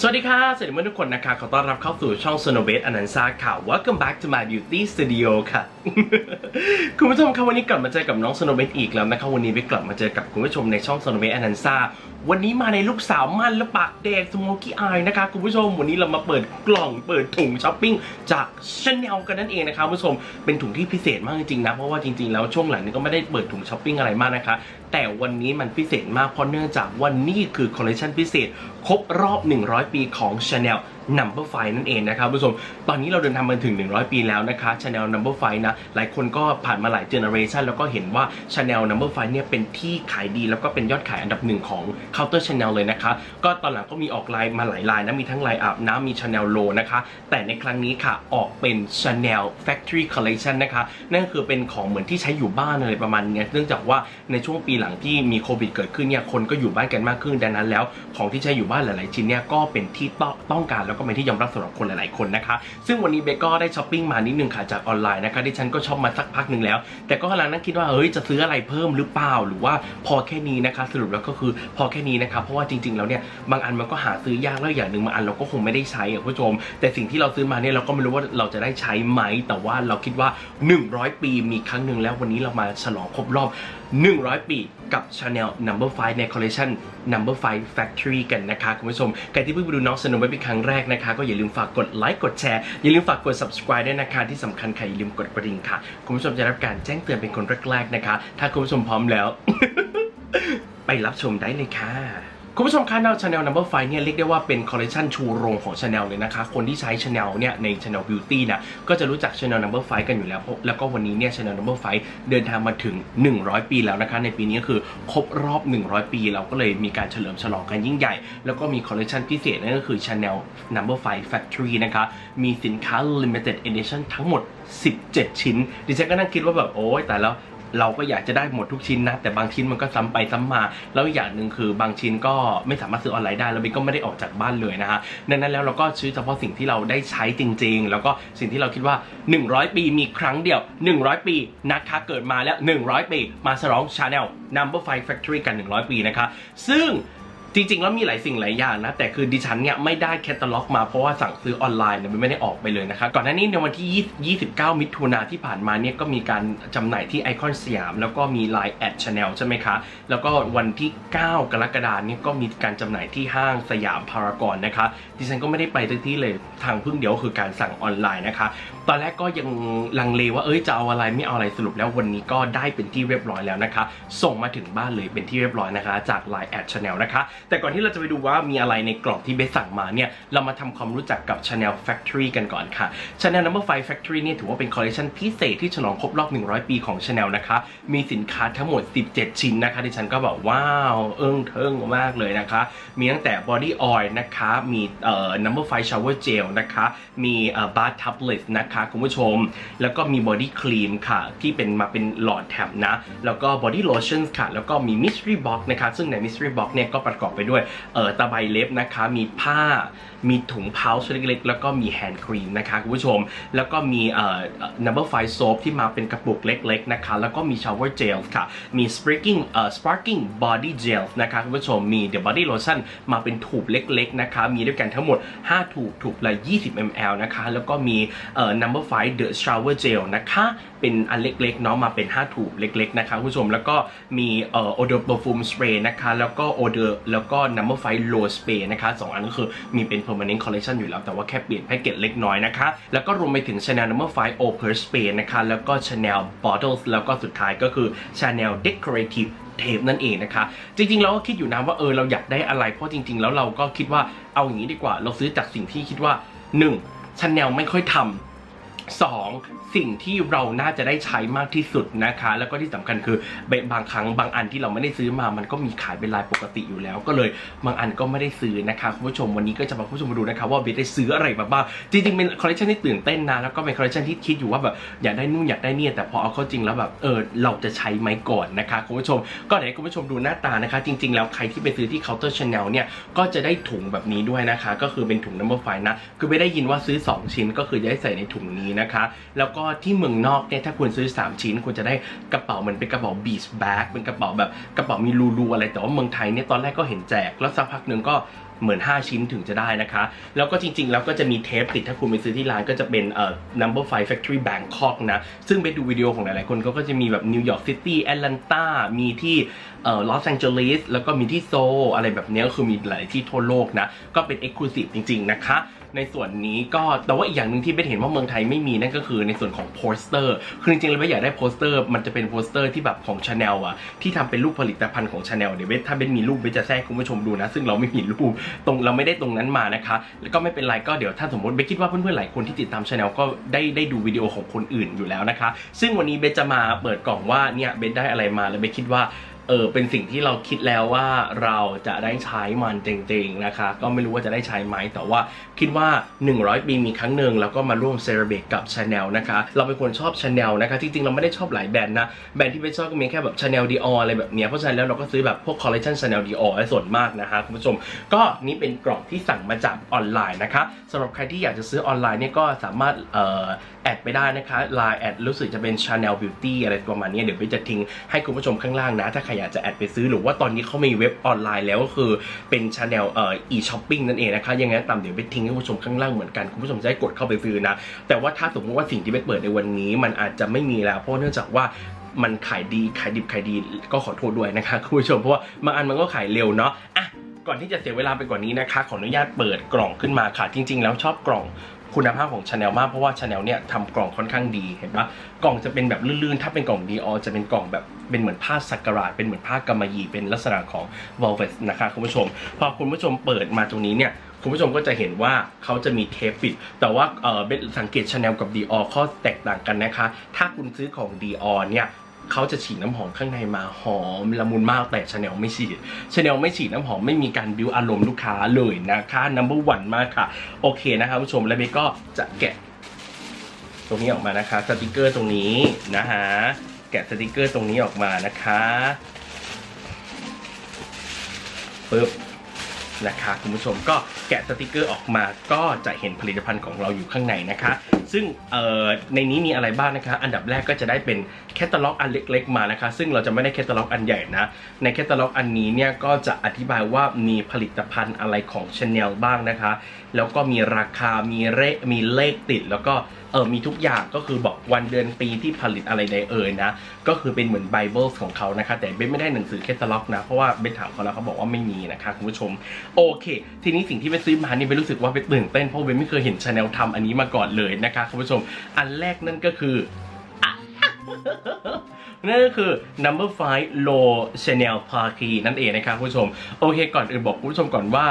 สวัสดีค่ะสวัสดีเพื่อนทุกคนนะคะขอต้อนรับเข้าสู่ช่อง s o n o b e t อนันซาค่ะ Welcome back to my beauty studio ค่ะ คุณผู้ชมคะวันนี้กลับมาเจอกับน้อง s o n o b e t อีกแล้วนะคะ วันนี้ไปกลับมาเจอกับคุณผู้ชมในช่อง s o n o b e t อนันซาวันนี้มาในลูกสาวมันและปากแดงสโมกี้อายนะคะ คุณผู้ชมวันนี้เรามาเปิดกล่องเปิดถุงช้อปปิ้งจาก Chanel กันนั่นเองนะคะคุณผู้ชมเป็นถุงที่พิเศษมากจริงๆนะเพราะว่าจริงๆแล้วช่วงหลังนี้ก็ไม่ได้เปิดถุงช้อปปิ้งอะไรมากนะคะ แต่วันนี้มันพิเศษมากเพราะเนื่องจากวันนี้คือคอลเลคชันพิเศษ ครบรอบ 100 ปีของ Chanel Number 5นั่นเองนะครับผู้ชมตอนนี้เราเดินทางมาถึง 100 ปีแล้วนะคะ Chanel Number 5นะหลายคนก็ผ่านมาหลายเจเนอเรชันแล้วก็เห็นว่า Chanel Number 5เนี่ยเป็นที่ขายดีแล้วก็เป็นยอดขายอันดับหนึ่งของ Counter Chanel เลยนะคะ ก็ตอนหลังก็มีออกไลน์มาหลายไลายนะมีทั้งไลายอาบน้ำมี Chanel Low นะคะ แต่ในครั้งนี้ค่ะออกเป็น Chanel Factory Collection นะคะนั่นคือเป็นของเหมือนที่ใช้อยู่บ้านอะไรประมาณนี้เนื่องจากว่าในช่วงปีหลังที่มีโควิดเกิดขึ้นเนี่ยคนก็อยู่บ้านกันมากขึ้นดังนั้นแล้วของที่ใช้อยู่บ้านหลาย ๆ ชิ้นเนี่ยก็เป็นที่ต้องการแล้วก็เป็นที่ยอมรับสำหรับคนหลายๆคนนะคะ ซึ่งวันนี้เบกก็ได้ช้อปปิ้งมานิดนึงค่ะจากออนไลน์นะคะที่ฉันก็ชอบมาสักพักหนึ่งแล้ว แต่ก็กำลังนั่งคิดว่าเฮ้ยจะซื้ออะไรเพิ่มหรือเปล่าหรือว่าพอแค่นี้นะคะ สรุปแล้วก็คือพอแค่นี้นะคะเพราะว่าจริง ๆ แล้วเนี่ยบางอันมันก็หาซื้อยากแล้วอย่างหนึ่งบางอันเราก็คงไม่ได้ใช้อะคุณผู้ชม แต่สิ่งที่เราซื้อมาเนี่ยเราก็ไม่รู้ว่าเราจะได้ใช้ไหมแต่ว่าเราคิดว่า 100 ปีมีครั้งหนึ่งแล้ววันนี้เรามาฉลองครบรอบ100 ปีกับ Chanel Number 5 ในคอลเลคชัน Number 5 Factory กันนะคะคุณผู้ชม ใครที่เพิ่งไปดูน้องสนุกไว้เป็นครั้งแรกนะคะ ก็อย่าลืมฝากกดไลค์กดแชร์อย่าลืมฝากกด subscribe ด้วยนะคะ ที่สำคัญใครอย่าลืมกดกระดิ่งค่ะ คุณผู้ชมจะได้รับการแจ้งเตือนเป็นคนแรกๆนะคะ ถ้าคุณผู้ชมพร้อมแล้ว ไปรับชมได้เลยค่ะ คุณผู้ชมคะชาแนล number 5เนี่ยเรียกได้ว่าเป็นคอลเลคชันชูโรงของ Chanel เลยนะคะ คนที่ใช้ Chanel เนี่ยใน Chanel Beauty นะก็จะรู้จัก Chanel number 5กันอยู่แล้ว แล้วก็วันนี้เนี่ย Chanel number 5เดินทางมาถึง 100 ปีแล้วนะคะ ในปีนี้ก็คือครบรอบ 100 ปี เราก็เลยมีการเฉลิมฉลองกันยิ่งใหญ่ แล้วก็มีคอลเลคชันพิเศษนั่นก็คือ Chanel number 5 Factory นะคะมีสินค้า limited edition ทั้งหมด 17 ชิ้น ดิฉันก็นั่งคิดว่าแบบโอ้ยแต่แล้ว เราก็อยากจะได้หมดทุกชิ้นนะ แต่บางชิ้นมันก็ซ้ำไปซ้ำมา แล้วอย่างหนึ่งคือบางชิ้นก็ไม่สามารถซื้อออนไลน์ได้ แล้วบินก็ไม่ได้ออกจากบ้านเลยนะฮะดังนั้นแล้วเราก็ซื้อเฉพาะสิ่งที่เราได้ใช้จริง ๆ แล้วก็สิ่งที่เราคิดว่า 100 ปีมีครั้งเดียว 100 ปีนะคะเกิดมาแล้ว 100 ปี มาฉลอง Chanel Number 5 Factory กัน 100 ปีนะคะ ซึ่ง จริงๆ แล้วมีหลายสิ่งหลายอย่างนะ แต่คือดิฉันเนี่ยไม่ได้แคตตาล็อกมาเพราะว่าสั่งซื้อออนไลน์เนี่ยมันไม่ได้ออกไปเลยนะคะก่อนหน้านี้ในวันที่ 29 มิถุนาที่ผ่านมาเนี่ยก็มีการจำหน่ายที่ไอคอนสยาม แล้วก็มี Line แอดชาแนลใช่ไหมคะ แล้วก็วันที่ 9 กรกฎาคมเนี่ยก็มีการจำหน่ายที่ห้างสยามพารากอนนะคะดิฉันก็ไม่ได้ไปทุกที่เลยทางพึ่งเดียวคือการสั่งออนไลน์นะคะตอนแรกก็ยังลังเลว่าเอ้ยจะเอาอะไรไม่เอาอะไรสรุปแล้ววันนี้ก็ได้เป็นที่เรียบร้อยแล้วนะคะ ส่งมาถึงบ้านเลยเป็นที่เรียบร้อยนะคะ จาก Line แอดชาแนลนะคะแต่ก่อนที่เราจะไปดูว่ามีอะไรในกล่องที่เบสสั่งมาเนี่ย เรามาทำความรู้จักกับ Chanel Factory กันก่อนค่ะ Chanel Number 5 Factory เนี่ยถือว่าเป็นคอลเลคชันพิเศษที่ฉลองครบรอบ 100 ปีของ Chanel นะคะ มีสินค้าทั้งหมด 17 ชิ้นนะคะที่ฉันก็แบบว้าว เอิ้งเทิงมากเลยนะคะ มีตั้งแต่ body oil นะคะ มีเอ่อ number 5 shower gel นะคะ มีเอ่อ bath tablet นะคะคุณผู้ชม แล้วก็มี body cream ค่ะ ที่เป็นมาเป็นหลอดแถบนะ แล้วก็ body lotion ค่ะ แล้วก็มี mystery box นะคะ ซึ่งใน mystery box เนี่ยก็ประกอบไปด้วยเอ่อตะไบเล็บนะคะ มีผ้า มีถุงเพาส์เล็กๆแล้วก็มี hand cream นะคะคุณผู้ชม แล้วก็มีเอ่อ number 5 soap ที่มาเป็นกระปุกเล็กๆนะคะ แล้วก็มี shower gel ค่ะ มี sparking เอ่อ sparking body gel นะคะคุณผู้ชม มี the body lotion มาเป็นถูบเล็กๆนะคะ มีด้วยกันทั้งหมด 5 ถูบถูบละ 20 ml นะคะ แล้วก็มีเอ่อ number 5 the shower gel นะคะ เป็นอันเล็กๆเนาะมาเป็น 5 ถูบเล็กๆนะคะคุณผู้ชม แล้วก็มีเอ่อ odor perfume spray นะคะ แล้วก็ odor แล้วก็ number 5 low spray นะคะสองอันก็คือมีเป็น permanent collection อยู่แล้วแต่ว่าแค่เปลี่ยนแพ็กเกจเล็กน้อยนะคะ แล้วก็รวมไปถึง Chanel number 5 o p e r spray นะคะแล้วก็ Chanel bottles แล้วก็สุดท้ายก็คือ Chanel decorative เทปนั่นเองนะคะ จริงๆเราก็คิดอยู่นะว่าเออเราอยากได้อะไร เพราะจริง ๆ แล้วเราก็คิดว่าเอาอย่างนี้ดีกว่า เราซื้อจากสิ่งที่คิดว่า 1. Chanel ไม่ค่อยทำ 2. สิ่งที่เราน่าจะได้ใช้มากที่สุดนะคะ แล้วก็ที่สำคัญคือบางครั้งบางอันที่เราไม่ได้ซื้อมามันก็มีขายเป็นรายปกติอยู่แล้ว ก็เลยบางอันก็ไม่ได้ซื้อนะคะคุณผู้ชมวันนี้ก็จะมาคุณผู้ชมมาดูนะคะว่าเบสได้ซื้ออะไรมาบ้างจริงๆเป็นคอลเลคชันที่ตื่นเต้นนะแล้วก็เป็นคอลเลคชันที่คิดอยู่ว่าแบบอยากได้นู่นอยากได้นี่แต่พอเอาเข้าจริงแล้วแบบเออเราจะใช้ไหมก่อนนะคะคุณผู้ชม ก็เดี๋ยวให้คุณผู้ชมดูหน้าตานะคะ จริง ๆ แล้วใครที่ไปซื้อที่เคาน์เตอร์ชาแนลเนี่ยก็จะได้ถุงแบบนี้ด้วยนะคะ ก็คือเป็นถุง number five นะคือไม่ได้ยินว่าซื้อ 2 ชิ้นก็คือจะได้ใส่ในถุงนี้นะคะ แล้วกที่เมืองนอกเนี่ยถ้าคุณซื้อ 3 ชิ้นคุณจะได้กระเป๋าเหมือนเป็นกระเป๋าบีชแบ็กเป็นกระเป๋าแบบกระเป๋ามีรูๆอะไรแต่ว่าเมืองไทยเนี่ยตอนแรกก็เห็นแจก แล้วสักพักหนึ่งก็เหมือน 5 ชิ้นถึงจะได้นะคะ แล้วก็จริงๆ แล้วก็จะมีเทปติดถ้าคุณไปซื้อที่ร้านก็จะเป็นเอ่อ number five factory Bangkok นะ ซึ่งไปดูวิดีโอของหลายๆคนก็จะมีแบบนิวยอร์กซิตี้แอตแลนตามีที่ เอ่อลอสแองเจลิสแล้วก็มีที่โซอะไรแบบนี้ก็คือมีหลายที่ทั่วโลกนะ ก็เป็น exclusive จริง ๆ นะคะในส่วนนี้ก็แต่ว่าอีกอย่างหนึ่งที่เบสเห็นว่าเมืองไทยไม่มีนั่นก็คือในส่วนของโปสเตอร์คือจริงๆแล้วเบสอยากได้โปสเตอร์ มันจะเป็นโปสเตอร์ที่แบบของชาแนลอะที่ทำเป็นรูปผลิตภัณฑ์ของชาแนลเดี๋ยวเบสถ้าเบสมีรูปเบสจะแทรกคุณผู้ชมดูนะ ซึ่งเราไม่มีรูปตรงเราไม่ได้ตรงนั้นมานะคะ แล้วก็ไม่เป็นไรก็เดี๋ยวถ้าสมมติเบสคิดว่าเพื่อนๆหลายคนที่ติดตามชาแนลก็ได้ได้ดูวิดีโอของคนอื่นอยู่แล้วนะคะ ซึ่งวันนี้เบสจะมาเปิดกล่องว่าเนี่ยเบสได้อะไรมาแล้วเบสคิดว่า เออเป็นสิ่งที่เราคิดแล้วว่าเราจะได้ใช้มันจริงๆนะคะ ก็ไม่รู้ว่าจะได้ใช้ไหมแต่ว่าคิดว่า 100 ปีมีครั้งหนึ่งแล้วก็มาร่วมเซเลบรตกับ Chanel นะคะ เราเป็นคนชอบ Chanel นะคะจริงๆเราไม่ได้ชอบหลายแบรนด์นะแบรนด์ที่ไม่ชอบก็มีแค่แบบ Chanel Dior อะไรแบบเนี้ยเพราะฉะนั้นแล้วเราก็ซื้อแบบพวกคอลเลคชัน Chanel Dior ส่วนมากนะคะคุณผู้ชมก็นี่เป็นกล่องที่สั่งมาจากออนไลน์นะคะสำหรับใครที่อยากจะซื้อออนไลน์เนี่ยก็สามารถเอ่อ แอดไปได้นะคะ Line แอดรู้สึกจะเป็น Chanel Beauty อะไรประมาณนี้เดี๋ยวไปจะทิ้งให้คุณผู้ชมข้างล่างนะ ถ้าใครอยากจะแอดไปซื้อหรือว่าตอนนี้เขามีเว็บออนไลน์แล้วก็คือเป็น Chanel เอ่อ e-shopping นั่นเองนะคะยังไงตามเดี๋ยวไปทิ้งให้คุณผู้ชมข้างล่างเหมือนกันคุณผู้ชมจะได้กดเข้าไปซื้อนะ แต่ว่าถ้าสมมติว่าสิ่งที่ไปเปิดในวันนี้ มันอาจจะไม่มีแล้วเพราะเนื่องจากว่ามันขายดีขายดิบขายดีก็ขอโทษด้วยนะคะคุณผู้ชมเพราะว่าบางอันมันก็ขายเร็วเนาะอะก่อนที่จะเสียเวลาไปกว่านี้นะคะ ขออนุญาตเปิดกล่องขึ้นมาค่ะ จริง ๆ แล้วชอบกล่อง คุณภาพของชาแนลมากเพราะว่าชาแนลเนี่ยทำกล่องค่อนข้างดีเห็นปะกล่องจะเป็นแบบลื่นๆ ถ้าเป็นกล่องดีออจะเป็นกล่องแบบเป็นเหมือนผ้าสักการะเป็นเหมือนผ้ากำมะหยี่เป็นลักษณะของ velvet นะคะคุณผู้ชม พอคุณผู้ชมเปิดมาตรงนี้เนี่ยคุณผู้ชมก็จะเห็นว่าเขาจะมีเทปปิด แต่ว่าเออสังเกตชาแนลกับ Dior ข้อแตกต่างกันนะคะ ถ้าคุณซื้อของ Dior เนี่ย เขาจะฉีดน้ำหอมข้างในมาหอมละมุนมากแต่ชาแนลไม่ฉีดชาแนลไม่ฉีดน้ำหอมไม่มีการบิวอารมณ์ลูกค้าเลยนะคะ number one มากค่ะ โอเคนะคะผู้ชมแล้วเบก็จะแกะ ตรงนี้ออกมานะคะสติกเกอร์ตรงนี้นะฮะแกะสติกเกอร์ตรงนี้ออกมานะคะปึ๊บ นะคะคุณผู้ชมก็แกะสติกเกอร์ออกมาก็จะเห็นผลิตภัณฑ์ของเราอยู่ข้างในนะคะ ซึ่งในนี้มีอะไรบ้างนะคะ อันดับแรกก็จะได้เป็นแคตตาล็อกอันเล็ก ๆ มานะคะ ซึ่งเราจะไม่ได้แคตตาล็อกอันใหญ่นะ ในแคตตาล็อกอันนี้เนี่ยก็จะอธิบายว่ามีผลิตภัณฑ์อะไรของ Chanel บ้างนะคะ แล้วก็มีราคามีเลขมีเลขติดแล้วก็เออมีทุกอย่างก็คือบอกวันเดือนปีที่ผลิตอะไรใดเอ่ยนะ ก็คือเป็นเหมือนไบเบิลของเขานะคะ แต่เบนไม่ได้หนังสือแคตตาล็อกนะเพราะว่าเบนถามเขาแล้วเขาบอกว่าไม่มีนะคะคุณผู้ชมโอเค ทีนี้สิ่งที่เบนซื้อมานี่เบนรู้สึกว่าเบนตื่นเต้นเพราะเบนไม่เคยเห็นชาแนลทำอันนี้มาก่อนเลยนะคะคุณผู้ชม อันแรกนั่นก็คือนั่นก็คือ number five low Chanel Parky นั่นเองนะครับคุณผู้ชม โอเค ก่อนอื่นบอกคุณผู้ชมก่อนว่า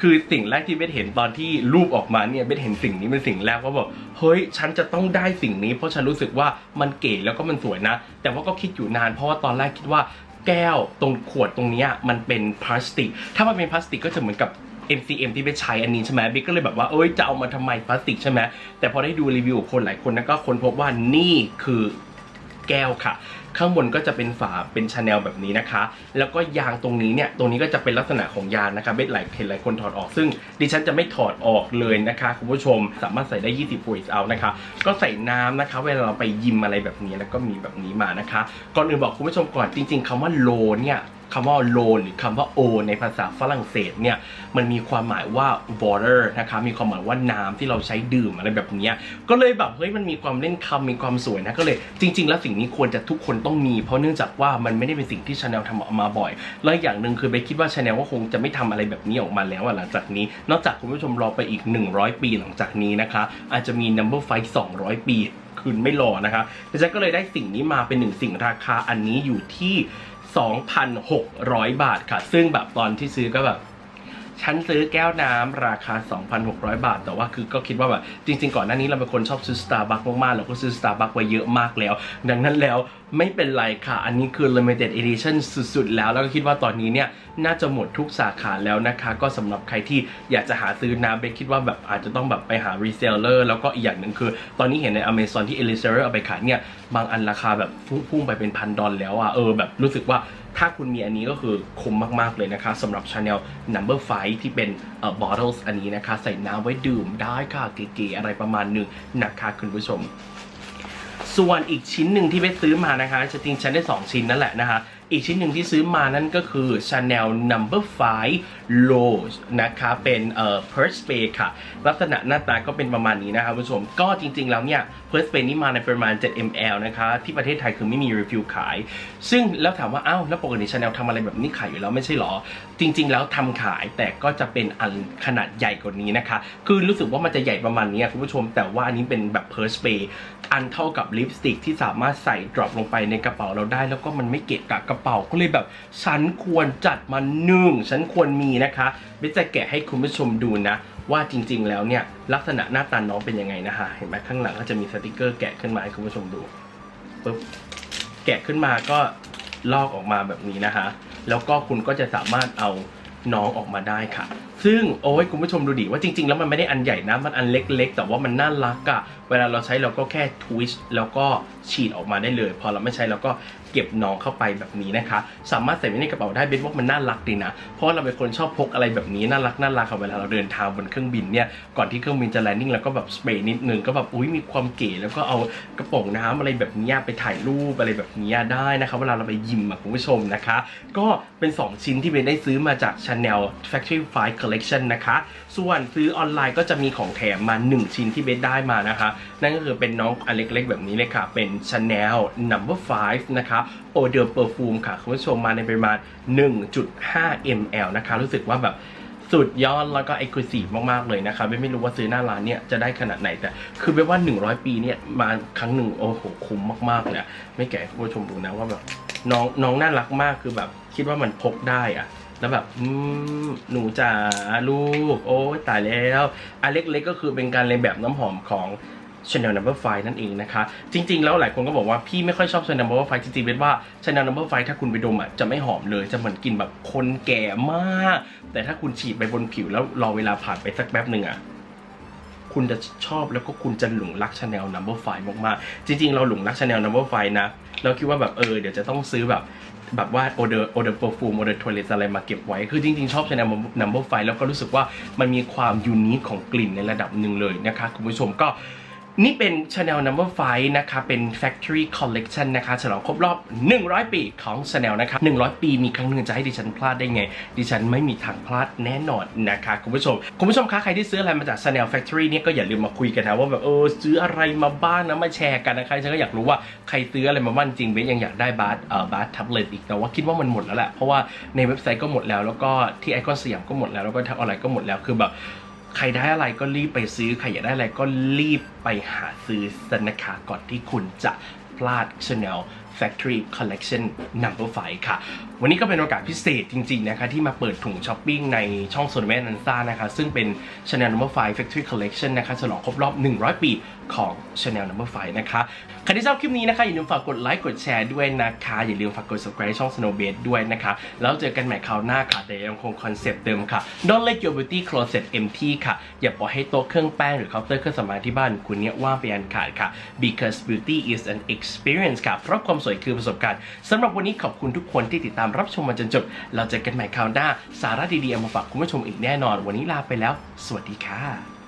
คือสิ่งแรกที่เบสเห็นตอนที่รูปออกมาเนี่ยเบสเห็นสิ่งนี้เป็นสิ่งแรกว่าแบบเฮ้ยฉันจะต้องได้สิ่งนี้ เพราะฉันรู้สึกว่ามันเก๋แล้วก็มันสวยนะ แต่ว่าก็คิดอยู่นานเพราะว่าตอนแรกคิดว่าแก้วตรงขวดตรงนี้มันเป็นพลาสติก ถ้ามันเป็นพลาสติกก็จะเหมือนกับ MCM ที่ไปใช้อันนี้ใช่ไหมบิ๊กก็เลยแบบว่าเอ้ยจะเอามาทำไมพลาสติกใช่ไหมแต่พอได้ดูรีวิวของคนหลายคนนะก็คนพบว่านี่คือ แก้วค่ะ ข้างบนก็จะเป็นฝาเป็นชาแนลแบบนี้นะคะ แล้วก็ยางตรงนี้เนี่ยตรงนี้ก็จะเป็นลักษณะของยางนะคะเบ็ดหลายเห็นหลายคนถอดออกซึ่ง ดิฉันจะไม่ถอดออกเลยนะคะคุณผู้ชมสามารถใส่ได้ 20ฟูอิเอานะคะ ก็ใส่น้ำนะคะ เวลาเราไปยิมอะไรแบบนี้แล้วก็มีแบบนี้มานะคะ ก่อนอื่นบอกคุณผู้ชมก่อนจริง ๆคำว่าโลเนี่ย คำว่าโลหรือคำว่าโอในภาษาฝรั่งเศสเนี่ยมันมีความหมายว่า water นะคะมีความหมายว่าน้ำที่เราใช้ดื่มอะไรแบบนี้ก็เลยแบบเฮ้ยมันมีความเล่นคำมีความสวยนะก็เลยจริง ๆ แล้วสิ่งนี้ควรจะทุกคนต้องมี เพราะเนื่องจากว่ามันไม่ได้เป็นสิ่งที่ชาแนลทำออกมาบ่อยแล้วอย่างหนึ่งคือไปคิดว่าชาแนลก็คงจะไม่ทำอะไรแบบนี้ออกมาแล้วหลังจากนี้ นอกจากคุณผู้ชมรอไปอีก 100 ปีหลังจากนี้นะคะ อาจจะมี number five 200 ปีคืนไม่รอนะคะดิฉันก็เลยได้สิ่งนี้มาเป็นหนึ่งสิ่งราคาอันนี้อยู่ที่ 2,600 บาทค่ะ ซึ่งแบบตอนที่ซื้อก็แบบ ฉันซื้อแก้วน้ำราคา 2,600 บาท แต่ว่าคือก็คิดว่าแบบจริง ๆ ก่อนหน้านี้เราเป็นคนชอบซื้อ Starbucks มากๆเราก็ซื้อ Starbucks ไว้เยอะมากแล้ว ดังนั้นแล้วไม่เป็นไรค่ะ อันนี้คือ limited edition สุดๆ แล้ว แล้วก็คิดว่าตอนนี้เนี่ยน่าจะหมดทุกสาขาแล้วนะคะ ก็สำหรับใครที่อยากจะหาซื้อน้ำเบคคิดว่าแบบอาจจะต้องแบบไปหา reseller แล้วก็อีกอย่างหนึ่งคือ ตอนนี้เห็นใน Amazon ที่ reseller เอาไปขายเนี่ยบางอันราคาแบบพุ่งไปเป็นพันดอลแล้วอะเออแบบรู้สึกว่าถ้าคุณมีอันนี้ก็คือคุ้มมากๆเลยนะคะสำหรับ Chanel Number 5 ที่เป็นเอ่อ bottles อันนี้นะคะ ใส่น้ำไว้ดื่มได้ค่ะเก๋ๆอะไรประมาณหนึ่งนะคะคุณผู้ชม ส่วนอีกชิ้นหนึ่งที่ไปซื้อมานะคะจริงๆฉันได้ 2 ชิ้นนั่นแหละนะคะ อีกชิ้นหนึ่งที่ซื้อมานั่นก็คือ Chanel Number 5 Low นะคะเป็นเอ่อ Purse Spray ค่ะ ลักษณะหน้าตาก็เป็นประมาณนี้นะครับคุณผู้ชมก็จริง ๆ แล้วเนี่ย Purse Spray นี่มาในประมาณ 7 ml นะคะที่ประเทศไทยคือไม่มีรีวิวขาย ซึ่งแล้วถามว่าอ้าวแล้วปกติ Chanel ทำอะไรแบบนี้ขายอยู่แล้วไม่ใช่หรอ จริง ๆ แล้วทำขายแต่ก็จะเป็นอันขนาดใหญ่กว่านี้นะคะ คือรู้สึกว่ามันจะใหญ่ประมาณนี้คุณผู้ชม แต่ว่าอันนี้เป็นแบบ Purse Spray อันเท่ากับลิปสติกที่สามารถใส่ดรอปลงไปในกระเป๋าเราได้ แล้วก็มันไม่เกะกะกระเป๋าก็เลยแบบ ฉันควรจัดมาหนึ่งฉันควรมีนะคะเบสจะแกะให้คุณผู้ชมดูนะ ว่าจริง ๆ แล้วเนี่ยลักษณะหน้าตาน้องเป็นยังไงนะฮะเห็นไหมข้างหลังก็จะมีสติกเกอร์แกะขึ้นมาให้คุณผู้ชมดูปึ๊บแกะขึ้นมาก็ลอกออกมาแบบนี้นะคะ แล้วก็คุณก็จะสามารถเอาน้องออกมาได้ค่ะ ซึ่งโอ้ยคุณผู้ชมดูดิว่าจริง ๆ แล้วมันไม่ได้อันใหญ่นะ มันอันเล็กๆ แต่ว่ามันน่ารักอะเวลาเราใช้เราก็แค่ทวิสต์แล้วก็ฉีดออกมาได้เลย พอเราไม่ใช้เราก็ เก็บน้องเข้าไปแบบนี้นะคะ สามารถใส่ไว้ในกระเป๋าได้เบนว่ามันน่ารักดีนะ เพราะาเราเป็นคนชอบพกอะไรแบบนี้น่ารักน่ารักค่ะเวลาเราเดินทางบนเครื่องบินเนี่ยก่อนที่เครื่องบินจะแลนดิ้งแล้วก็แบบสเปรย์นิดนึงก็แบบอุ้ยมีความเก๋แล้วก็เอากระป๋องน้ำอะไรแบบนี้ไปถ่ายรูปอะไรแบบนี้ได้นะคะเวลาเราไปยิมอะคุณผู้ชมนะคะ ก็เป็น 2 ชิ้นที่เบนได้ซื้อมาจาก Chanel Factory 5 Collection นะคะ ส่วนซื้อออนไลน์ก็จะมีของแถมมา 1 ชิ้นที่เบนได้มานะคะ นั่นก็คือเป็นน้องอันเล็กๆแบบนี้เลยค่ะเป็น Chanel Number 5นะคะ Eau de Perfume ค่ะ คุณผู้ชมมาในปริมาณ 1.5 ml นะคะ รู้สึกว่าแบบสุดยอดแล้วก็ exclusive มากๆเลยนะคะเบนไม่รู้ว่าซื้อหน้าร้านเนี่ยจะได้ขนาดไหนแต่ คือเบนว่า 100 ปีเนี่ยมาครั้งหนึ่งโอ้โหคุ้มมากๆเลยไม่แก่คุณผู้ชมดูนะว่าแบบน้องน้องน่ารักมากคือแบบ คิดว่ามันพกได้อะแล้วแบบหนูจ๋าลูก โอ้ตายแล้วอันเล็กๆก็คือเป็นการเลียนแบบน้ำหอมของ Chanel Number 5 นั่นเองนะคะ จริง ๆ แล้วหลายคนก็บอกว่าพี่ไม่ค่อยชอบ Chanel Number 5 จริงๆเป็นว่า Chanel Number 5 ถ้าคุณไปดมอะจะไม่หอมเลยจะเหมือนกลิ่นแบบคนแก่มาก แต่ถ้าคุณฉีดไปบนผิวแล้วรอเวลาผ่านไปสักแป๊บหนึ่งอะคุณจะชอบแล้วก็คุณจะหลงรัก Chanel Number 5มากๆ จริง ๆ เราหลงรัก Chanel Number 5นะ เราคิดว่าแบบเออเดี๋ยวจะต้องซื้อแบบแบบว่าโอเดอร์โอเดอร์เปอร์ฟูมโอเดอร์ทอยเลตอะไรมาเก็บไว้ คือจริง ๆ ชอบ Chanel Number 5แล้วก็รู้สึกว่ามันมีความยูนิคของกลิ่นในระดับหนึ่งเลยนะคะ คุณผู้ชมก็ นี่เป็น Chanel Number 5นะคะเป็น Factory Collection นะคะฉลองครบรอบ 100 ปีของ Chanel นะคะ100 ปีมีครั้งหนึ่งจะให้ดิฉันพลาดได้ไง ดิฉันไม่มีทางพลาดแน่นอนนะคะคุณผู้ชม คุณผู้ชมคะใครที่ซื้ออะไรมาจาก Chanel Factory เนี่ยก็อย่าลืมมาคุยกันนะว่าแบบเออซื้ออะไรมาบ้างนะมาแชร์กันนะคะฉันก็อยากรู้ว่าใครซื้ออะไรมาบ้างจริงเบนยังอยากได้บาร์เอ่อบาร์แท็บเล็ตอีกแต่ว่าคิดว่ามันหมดแล้วแหละเพราะว่าในเว็บไซต์ก็หมดแล้วแล้วก็ที่ไอคอนสยามก็หมดแล้วแล้วก็ทางออนไลน์ก็หมดแล้วคือแบบ ใครได้อะไรก็รีบไปซื้อ ใครอยากได้อะไรก็รีบไปหาซื้อสนะคะก่อนที่คุณจะพลาด Chanel Factory Collection Number 5ค่ะ วันนี้ก็เป็นโอกาสพิเศษจริงๆนะคะที่มาเปิดถุงช้อปปิ้งในช่องโซนแมนนันซ่านะคะซึ่งเป็น Chanel Number 5 Factory Collection นะคะฉลองครบรอบ 100 ปีของ Chanel Number 5นะคะใครที่ชอบคลิปนี้นะคะอย่าลืมฝากกดไลค์กดแชร์ด้วยนะคะ อย่าลืมฝากกด subscribe ช่อง Snowbase ด้วยนะคะแล้วเจอกันใหม่คราวหน้าค่ะแต่ยังคงคอนเซปต์เดิมค่ะ Don't let your beauty closet empty ค่ะ อย่าปล่อยให้โต๊ะเครื่องแป้งหรือเคาน์เตอร์เครื่องสำอางที่บ้านคุณเนี่ยว่างไปอันขาดค่ะ because beauty is an experience ค่ะเพราะความสวยคือประสบการณ์สำหรับวันนี้ขอบคุณทุกคนที่ติดตามรับชมมาจนจบ เราเจอกันใหม่คราวหน้า สาระดีๆเอามาฝากคุณผู้ชมอีกแน่นอน วันนี้ลาไปแล้ว สวัสดีค่ะ